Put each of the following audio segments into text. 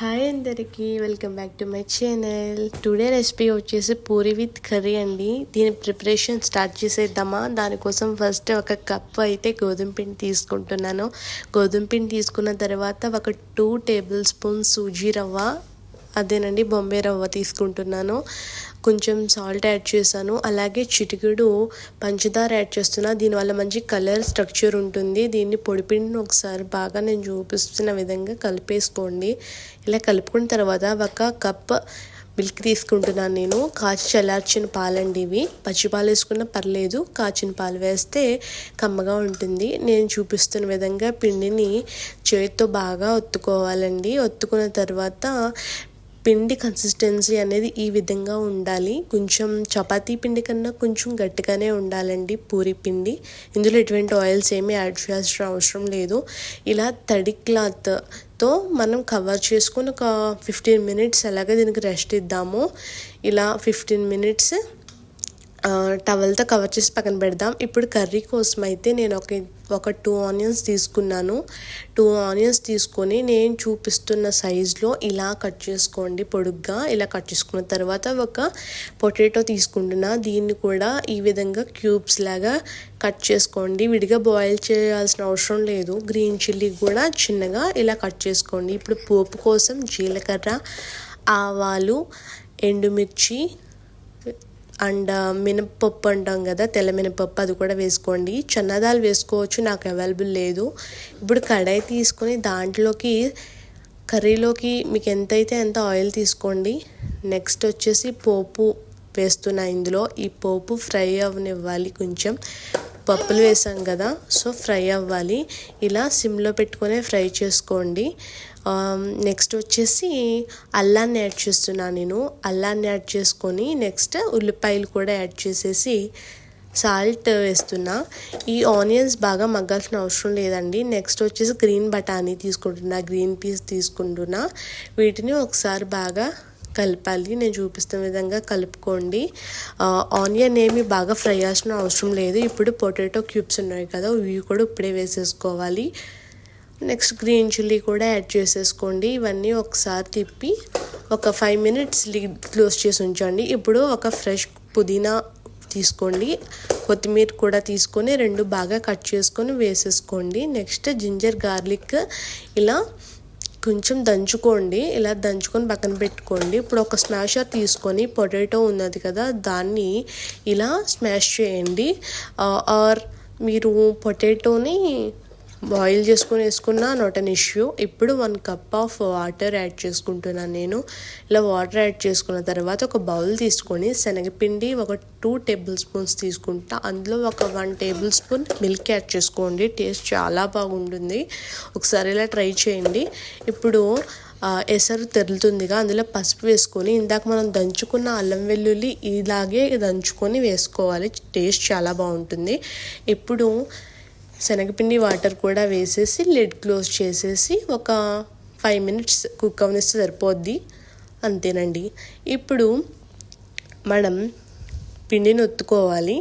Hi అందరికీ. Welcome back to my channel today recipe వచ్చేసి puri with curry అండి. దీని ప్రిపరేషన్ స్టార్ట్ చేసేద్దామా? దానికోసం ఫస్ట్ ఒక కప్ అయితే గోధుమ పిండి తీసుకుంటున్నాను. గోధుమ పిండి తీసుకున్న తర్వాత ఒక టూ టేబుల్ స్పూన్ సూజీ రవ్వ అదేనండి బొంబే రవ్వ తీసుకుంటున్నాను. కొంచెం సాల్ట్ యాడ్ చేశాను. అలాగే చిటికెడు పంచదార యాడ్ చేస్తున్నా. దీనివల్ల మంచి కలర్ స్ట్రక్చర్ ఉంటుంది. దీన్ని పొడిపిండిని ఒకసారి బాగా నేను చూపిస్తున్న విధంగా కలిపేసుకోండి. ఇలా కలుపుకున్న తర్వాత ఒక కప్ మిల్క్ తీసుకుంటున్నాను నేను. కాచి చల్లార్చిన పాలండి ఇవి. పచ్చి పాలు వేసుకున్న పర్లేదు. కాచిన పాలు వేస్తే కమ్మగా ఉంటుంది. నేను చూపిస్తున్న విధంగా పిండిని చేతితో బాగా ఒత్తుకోవాలండి. ఒత్తుకున్న తర్వాత పిండి కన్సిస్టెన్సీ అనేది ఈ విధంగా ఉండాలి. కొంచెం చపాతీ పిండి కన్నా కొంచెం గట్టిగానే ఉండాలండి పూరి పిండి. ఇందులో ఎటువంటి ఆయిల్స్ ఏమీ యాడ్ చేయాల్సిన అవసరం లేదు. ఇలా తడి క్లాత్తో మనం కవర్ చేసుకుని ఒక ఫిఫ్టీన్ మినిట్స్ అలాగే దీనికి రెస్ట్ ఇద్దాము. ఇలా ఫిఫ్టీన్ మినిట్స్ టవల్తో కవర్ చేసి పక్కన పెడదాం. ఇప్పుడు కర్రీ కోసం అయితే నేను ఒక ఒక టూ ఆనియన్స్ తీసుకున్నాను. టూ ఆనియన్స్ తీసుకొని నేను చూపిస్తున్న సైజులో ఇలా కట్ చేసుకోండి పొడుగ్గా. ఇలా కట్ చేసుకున్న తర్వాత ఒక పొటాటో తీసుకుంటున్నా. దీన్ని కూడా ఈ విధంగా క్యూబ్స్ లాగా కట్ చేసుకోండి. విడిగా బాయిల్ చేయాల్సిన అవసరం లేదు. గ్రీన్ చిల్లీ కూడా చిన్నగా ఇలా కట్ చేసుకోండి. ఇప్పుడు పోపు కోసం జీలకర్ర ఆవాలు ఎండుమిర్చి అండ్ మినపప్పు అంటాం కదా తెల్ల మినపప్పు అది కూడా వేసుకోండి. చన్నదాలు వేసుకోవచ్చు నాకు అవైలబుల్ లేదు. ఇప్పుడు కడాయి తీసుకొని దాంట్లోకి కర్రీలోకి మీకు ఎంతైతే ఎంత ఆయిల్ తీసుకోండి నెక్స్ట్ వచ్చేసి పోపు వేస్తున్నా ఇందులో. ఈ పోపు ఫ్రై అవనివ్వాలి కొంచెం. పప్పులు వేసాం కదా సో ఫ్రై అవ్వాలి. ఇలా సిమ్లో పెట్టుకునే ఫ్రై చేసుకోండి. Um, నెక్స్ట్ వచ్చేసి అల్లాన్ని యాడ్ చేస్తున్నాను నేను. అల్లాన్ని యాడ్ చేసుకొని నెక్స్ట్ ఉల్లిపాయలు కూడా యాడ్ చేసేసి సాల్ట్ వేస్తున్నా. ఈ ఆనియన్స్ బాగా మగ్గాల్సిన అవసరం లేదండి. నెక్స్ట్ వచ్చేసి గ్రీన్ బఠానీ తీసుకుంటున్నా. గ్రీన్ పీస్ తీసుకుంటున్నా. వీటిని ఒకసారి బాగా కలపాలి. నేను చూపిస్తున్న విధంగా కలుపుకోండి. ఆనియన్ ఏమి బాగా ఫ్రై చేసిన అవసరం లేదు. ఇప్పుడు పొటాటో క్యూబ్స్ ఉన్నాయి కదా ఇవి కూడా ఇప్పుడే వేసేసుకోవాలి. నెక్స్ట్ గ్రీన్ చిల్లీ కూడా యాడ్ చేసేసుకోండి. ఇవన్నీ ఒకసారి తిప్పి ఒక ఫైవ్ మినిట్స్ లిడ్ క్లోజ్ చేసి ఉంచండి. ఇప్పుడు ఒక ఫ్రెష్ పుదీనా తీసుకోండి. కొత్తిమీర కూడా తీసుకొని రెండు బాగా కట్ చేసుకొని వేసేసుకోండి. నెక్స్ట్ జింజర్ గార్లిక్ ఇలా కొంచెం దంచుకోండి. ఇలా దంచుకొని పక్కన పెట్టుకోండి. ఇప్పుడు ఒక స్మాషర్ తీసుకొని పొటాటో ఉన్నది కదా దాన్ని ఇలా స్మాష్ చేయండి. ఆర్ మీరు పొటాటోని బాయిల్ చేసుకొని వేసుకున్నా నాట్ అన్ ఇష్యూ ఇప్పుడు one cup of water add చేసుకుంటున్నాను నేను. ఇలా వాటర్ యాడ్ చేసుకున్న తర్వాత ఒక బౌల్ తీసుకొని శనగపిండి ఒక టూ టేబుల్ స్పూన్స్ తీసుకుంటా. అందులో ఒక one tablespoon milk add చేసుకోండి. టేస్ట్ చాలా బాగుంటుంది. ఒకసారి ఇలా ట్రై చేయండి. ఇప్పుడు ఎసరు తెరులుతుందిగా. అందులో పసుపు వేసుకొని ఇందాక మనం దంచుకున్న అల్లం వెల్లుల్లి ఇలాగే దంచుకొని వేసుకోవాలి. టేస్ట్ చాలా బాగుంటుంది. ఇప్పుడు శనగపిండి వాటర్ కూడా వేసేసి లిడ్ క్లోజ్ చేసేసి ఒక ఫైవ్ మినిట్స్ కుక్ అవనిస్తే సరిపోద్ది. అంతేనండి. ఇప్పుడు మనం పిండిని ఒత్తుకోవాలి.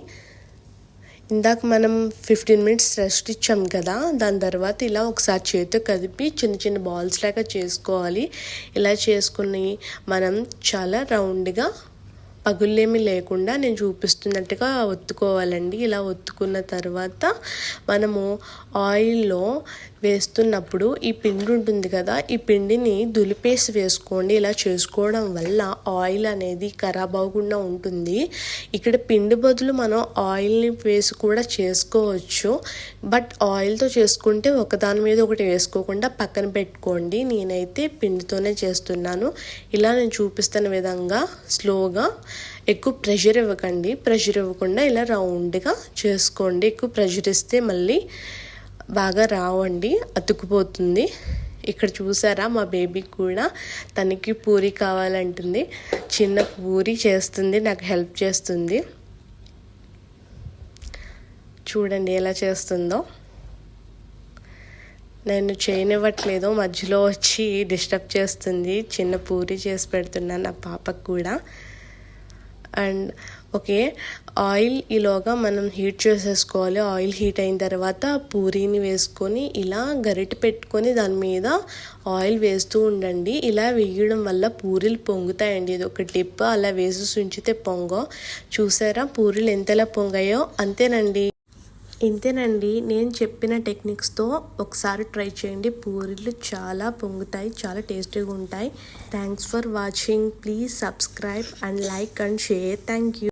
ఇందాక మనం ఫిఫ్టీన్ మినిట్స్ రెస్ట్ ఇచ్చాం కదా దాని తర్వాత ఇలా ఒకసారి చేతితో కదిపి చిన్న చిన్న బాల్స్ లాగా చేసుకోవాలి. ఇలా చేసుకుని మనం చాలా రౌండ్గా పగుళ్ళేమీ లేకుండా నేను చూపిస్తున్నట్టుగా ఒత్తుకోవాలండి. ఇలా ఒత్తుకున్న తర్వాత మనము ఆయిల్లో వేస్తున్నప్పుడు ఈ పిండి ఉంటుంది కదా ఈ పిండిని దులిపేసి వేసుకోండి. ఇలా చేసుకోవడం వల్ల ఆయిల్ అనేది ఖరాబ్ అవ్వకుండా ఉంటుంది. ఇక్కడ పిండి బదులు మనం ఆయిల్ని వేసి కూడా చేసుకోవచ్చు. బట్ ఆయిల్తో చేసుకుంటే ఒకదాని మీద ఒకటి వేసుకోకుండా పక్కన పెట్టుకోండి. నేనైతే పిండితోనే చేస్తున్నాను. ఇలా నేను చూపిస్తున్న విధంగా స్లోగా ఎక్కువ ప్రెషర్ ఇవ్వకండి. ప్రెషర్ ఇవ్వకుండా ఇలా రౌండ్గా చేసుకోండి. ఎక్కువ ప్రెషర్ ఇస్తే మళ్ళీ బాగా రావండి అతుకుపోతుంది ఇక్కడ చూసారా మా బేబీ కూడా తనకి పూరి కావాలంటుంది. చిన్న పూరి చేస్తుంది నాకు హెల్ప్ చేస్తుంది. చూడండి ఎలా చేస్తుందో. నేను చేయనివ్వట్లేదు మధ్యలో వచ్చి డిస్టర్బ్ చేస్తుంది. చిన్న పూరి చేసి పెడుతున్నాను నా పాపకు కూడా. అండ్ ఓకే ఆయిల్ ఈలోగా మనం హీట్ చేసేసుకోవాలి. ఆయిల్ హీట్ అయిన తర్వాత పూరీని వేసుకొని ఇలా గరిటె పెట్టుకొని దాని మీద ఆయిల్ వేస్తూ ఉండండి. ఇలా వేయడం వల్ల పూరీలు పొంగుతాయండి. ఇది ఒక టిప్ అలా వేసి ఉంచితే పొంగో. చూసారా పూరీలు ఎంతలా పొంగాయో? అంతేనండి. ఇంతేనండి. నేను చెప్పిన టెక్నిక్స్తో ఒకసారి ట్రై చేయండి. పూరీలు చాలా పొంగుతాయి చాలా టేస్టీగా ఉంటాయి. Thanks for watching please subscribe and like and share thank you